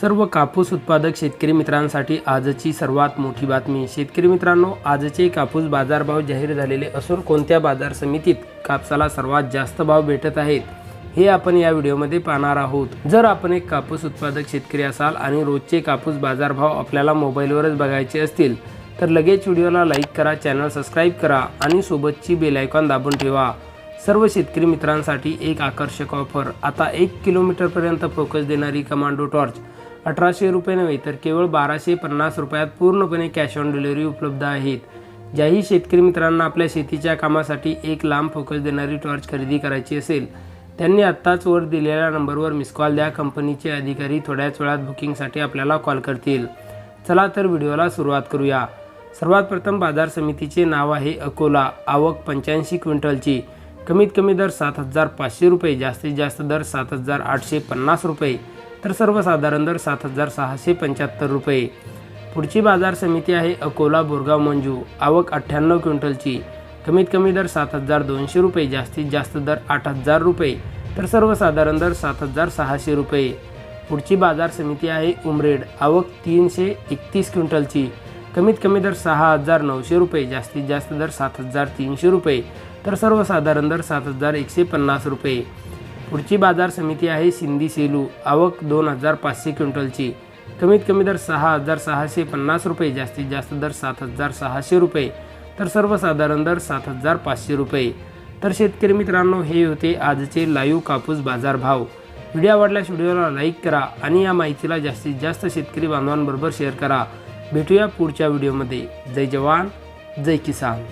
सर्व कापूस उत्पादक शेतकरी मित्रांसाठी आजची सर्वात मोठी बातमी. शेतकरी मित्रांनो आजचे कापूस बाजारभाव जाहीर झालेले असून कोणत्या बाजार समितीत कापसाला सर्वात जास्त भाव भेटत आहेत हे आपण या व्हिडिओमध्ये पाहणार आहोत. जर आपण एक कापूस उत्पादक शेतकरी असाल आणि रोजचे कापूस बाजारभाव आपल्याला मोबाईलवरच बघायचे असतील तर लगेच व्हिडिओला लाईक करा चॅनल सबस्क्राईब करा आणि सोबतची बेल आयकॉन दाबून ठेवा. सर्व शेतकरी मित्रांसाठी एक आकर्षक ऑफर. आता एक किलोमीटरपर्यंत फोकस देणारी कमांडो टॉर्च. अठराशे रुपये नव्हे तर केवळ बाराशे पन्नास रुपयात पूर्णपणे कॅश ऑन डिलिव्हरी उपलब्ध आहेत. ज्याही शेतकरी मित्रांना आपल्या शेतीच्या कामासाठी एक लांब फोकस देणारी टॉर्च खरेदी करायची असेल त्यांनी आत्ताच वर दिलेल्या नंबरवर मिस कॉल द्या. कंपनीचे अधिकारी थोड्याच वेळात बुकिंगसाठी आपल्याला कॉल करतील. चला तर व्हिडिओला सुरुवात करूया. सर्वात प्रथम बाजार समितीचे नाव आहे अकोला. आवक पंच्याऐंशी क्विंटलची. कमीत कमी दर सात हजार पाचशे रुपये जास्तीत जास्त दर सात हजार आठशे पन्नास रुपये. तर सर्वसाधारण दर सात हजार सहाशे पंच्याहत्तर रुपये. पुढची बाजार समिती आहे अकोला बोरगाव मंजू. आवक अठ्ठ्याण्णव क्विंटलची. कमीत कमी दर सात हजार दोनशे रुपये जास्तीत जास्त दर आठ हजार रुपये. तर सर्वसाधारण दर सात हजार सहाशे रुपये. पुढची बाजार समिती आहे उमरेड. आवक तीनशे एकतीस क्विंटलची. कमीत कमी दर सहा हजार नऊशे रुपये जास्तीत जास्त दर सात हजार तीनशे रुपये. तर सर्वसाधारण दर सात हजार एकशे पन्नास रुपये. पुढची बाजार समिती आहे सिंधी सेलू. आवक दोन हजार पाचशे क्विंटलची. कमीत कमी दर सहा हजार सहाशे पन्नास रुपये जास्तीत जास्त दर सात हजार सहाशे रुपये तर सर्वसाधारण दर सात हजार पाचशे रुपये. तर शेतकरी मित्रांनो हे होते आजचे लाईव्ह कापूस बाजार भाव व्हिडिओ आवडल्यास व्हिडिओला लाईक करा आणि या माहितीला जास्तीत जास्त शेतकरी बांधवांबरोबर शेअर करा. भेटूया पुढच्या व्हिडिओमध्ये. जय जवान जय किसान.